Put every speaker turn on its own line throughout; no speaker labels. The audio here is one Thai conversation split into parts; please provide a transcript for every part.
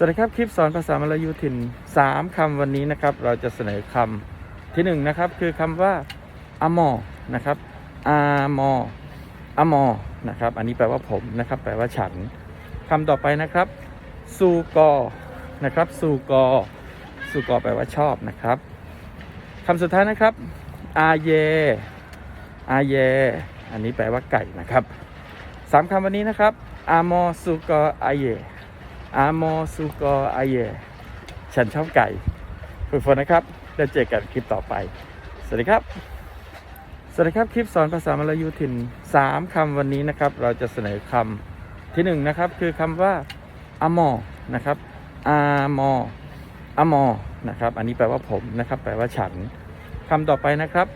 สวัสดีครับคลิปสอนภาษามลายูถิ่น 3คำวันนี้นะครับ เราจะเสนอคำที่1นะครับคือคำว่าอามอนะครับอามออามอนะครับ อันนี้แปลว่าผมนะครับ แปลว่าฉันคำต่อไปนะครับซูกอนะครับซูกอซูกอแปลว่าชอบนะครับคำสุดท้ายนะครับอาเยอาเย อันนี้แปลว่าไก่นะครับสามคำวันนี้นะครับอามอซูกออาเย อาโมซูกอาเยฉันชอบไก่ฝึกฝนนะครับ แล้วเจอกันคลิปต่อไป สวัสดีครับ สวัสดีครับ คลิปสอนภาษามลายูถิ่น3คำวันนี้นะครับ เราจะเสนอคำที่1นะครับ คือคำว่าอามอนะครับอามออามอนะครับ อันนี้แปลว่าผมนะครับ แปลว่าฉันคำต่อไปนะครับ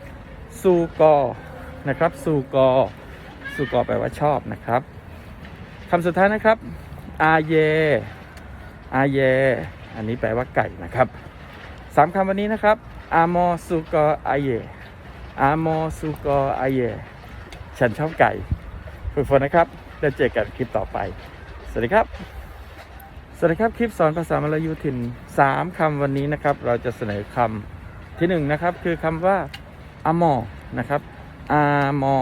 ซูกอนะครับซูกอซูกอแปลว่าชอบนะครับคำสุดท้ายนะครับ อาเย อาเย อันนี้แปลว่าไก่นะครับสามคำวันนี้นะครับ อามอสุกออาเย อามอสุกออาเย ฉันชอบไก่ ฝึกฝนนะครับ แล้วเจอกันคลิปต่อไป สวัสดีครับ สวัสดีครับ คลิปสอนภาษามลายูถิ่น3คำวันนี้นะครับ เราจะเสนอคำที่1นะครับ คือคำว่าอามอนะครับ อามอ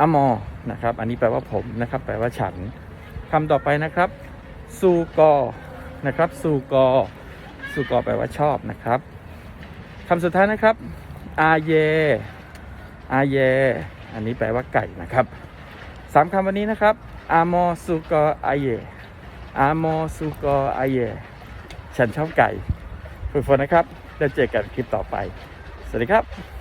อามอนะครับ อันนี้แปลว่าผมนะครับ แปลว่าฉัน คำต่อไปนะครับซูกอ นะครับซูกอซูกอแปลว่าชอบนะครับคำสุดท้ายนะครับ อาเย อาเย อันนี้แปลว่าไก่นะครับสามคำวันนี้นะครับ อามอซูกออาเย อามอซูกออาเย ฉันชอบไก่ ฝึกฝนนะครับ แล้วเจอกันคลิปต่อไป สวัสดีครับ